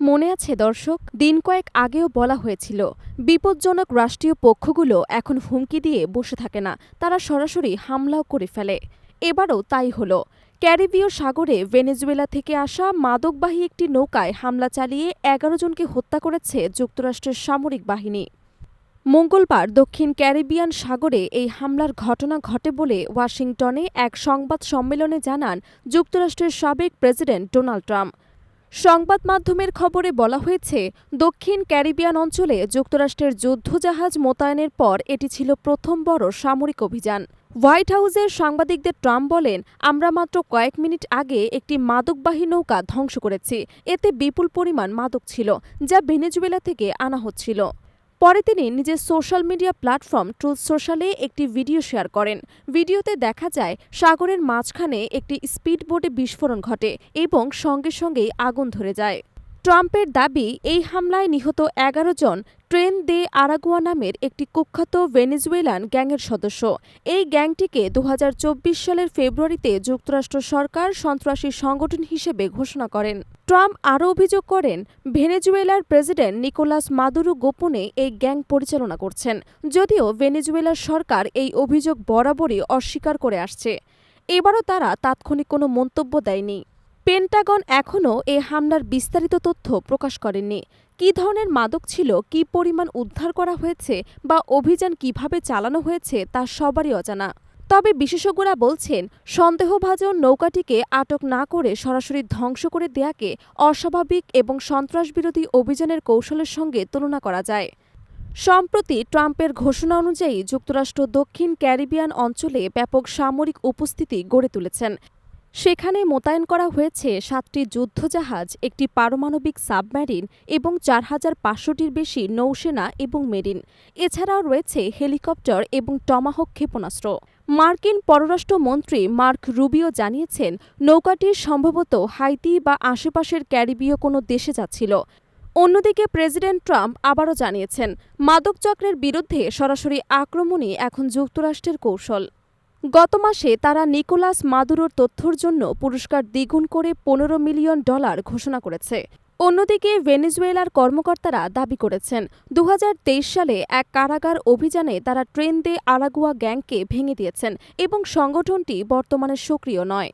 মনে আছে দর্শক, দিন কয়েক আগেও বলা হয়েছিল, বিপজ্জনক রাষ্ট্রীয় পক্ষগুলো এখন হুমকি দিয়ে বসে থাকে না, তারা সরাসরি হামলাও করে ফেলে। এবারও তাই হলো। ক্যারিবীয় সাগরে ভেনেজুয়েলা থেকে আসা মাদকবাহী একটি নৌকায় হামলা চালিয়ে এগারো জনকে হত্যা করেছে যুক্তরাষ্ট্রের সামরিক বাহিনী। মঙ্গলবার দক্ষিণ ক্যারিবিয়ান সাগরে এই হামলার ঘটনা ঘটে বলে ওয়াশিংটনে এক সংবাদ সম্মেলনে জানান যুক্তরাষ্ট্রের সাবেক প্রেসিডেন্ট ডোনাল্ড ট্রাম্প। সংবাদ মাধ্যমের খবরে বলা হয়েছে, দক্ষিণ ক্যারিবিয়ান অঞ্চলে যুক্তরাষ্ট্রের যুদ্ধজাহাজ মোতায়েনের পর এটি ছিল প্রথম বড় সামরিক অভিযান। হোয়াইট হাউসের সাংবাদিকদের ট্রাম্প বলেন, আমরা মাত্র কয়েক মিনিট আগে একটি মাদকবাহী নৌকা ধ্বংস করেছি। এতে বিপুল পরিমাণ মাদক ছিল, যা ভেনেজুয়েলা থেকে আনা হচ্ছিল। পরে তিনি নিজের সোশ্যাল মিডিয়া প্ল্যাটফর্ম ট্রুথ সোশ্যালে একটি ভিডিও শেয়ার করেন। ভিডিওতে দেখা যায়, সাগরের মাঝখানে একটি স্পিড বোটে বিস্ফোরণ ঘটে এবং সঙ্গে সঙ্গেই আগুন ধরে যায়। ট্রাম্পের দাবি, এই হামলায় নিহত এগারো জন ট্রেন দে আরাগুয়া নামের একটি কুখ্যাত ভেনেজুয়েলান গ্যাংয়ের সদস্য। এই গ্যাংটিকে দু হাজার চব্বিশ সালের ফেব্রুয়ারিতে যুক্তরাষ্ট্র সরকার সন্ত্রাসী সংগঠন হিসেবে ঘোষণা করেন। ট্রাম্প আরও অভিযোগ করেন, ভেনেজুয়েলার প্রেসিডেন্ট নিকোলাস মাদুরো গোপনে এই গ্যাং পরিচালনা করছেন, যদিও ভেনেজুয়েলার সরকার এই অভিযোগ বরাবরই অস্বীকার করে আসছে। এবারও তারা তাৎক্ষণিক কোনো মন্তব্য দেয়নি। পেন্টাগন এখনও এ হামলার বিস্তারিত তথ্য প্রকাশ করেননি। কী ধরনের মাদক ছিল, কী পরিমাণ উদ্ধার করা হয়েছে বা অভিযান কীভাবে চালানো হয়েছে তা সবারই অজানা। তবে বিশেষজ্ঞরা বলছেন, সন্দেহভাজন নৌকাটিকে আটক না করে সরাসরি ধ্বংস করে দেয়াকে অস্বাভাবিক এবং সন্ত্রাসবিরোধী অভিযানের কৌশলের সঙ্গে তুলনা করা যায়। সম্প্রতি ট্রাম্পের ঘোষণা অনুযায়ী যুক্তরাষ্ট্র দক্ষিণ ক্যারিবিয়ান অঞ্চলে ব্যাপক সামরিক উপস্থিতি গড়ে তুলেছেন। সেখানে মোতায়েন করা হয়েছে সাতটি যুদ্ধজাহাজ, একটি পারমাণবিক সাবমেরিন এবং চার হাজার পাঁচশোটির বেশি নৌসেনা এবং মেরিন। এছাড়াও রয়েছে হেলিকপ্টার এবং টমাহক ক্ষেপণাস্ত্র। মার্কিন পররাষ্ট্রমন্ত্রী মার্ক রুবিও জানিয়েছেন, নৌকাটি সম্ভবত হাইতি বা আশেপাশের ক্যারিবীয় কোনো দেশে যাচ্ছিল। অন্যদিকে প্রেসিডেন্ট ট্রাম্প আবারও জানিয়েছেন মাদক চক্রের বিরুদ্ধে সরাসরি আক্রমণই এখন যুক্তরাষ্ট্রের কৌশল। গত মাসে তারা নিকোলাস মাদুরোর তথ্যর জন্য পুরস্কার দ্বিগুণ করে পনেরো মিলিয়ন ডলার ঘোষণা করেছে। অন্যদিকে ভেনেজুয়েলার কর্মকর্তারা দাবি করেছেন দু হাজার তেইশ সালে এক কারাগার অভিযানে তারা ট্রেন দে আরাগুয়া গ্যাংকে ভেঙে দিয়েছেন এবং সংগঠনটি বর্তমানে সক্রিয় নয়।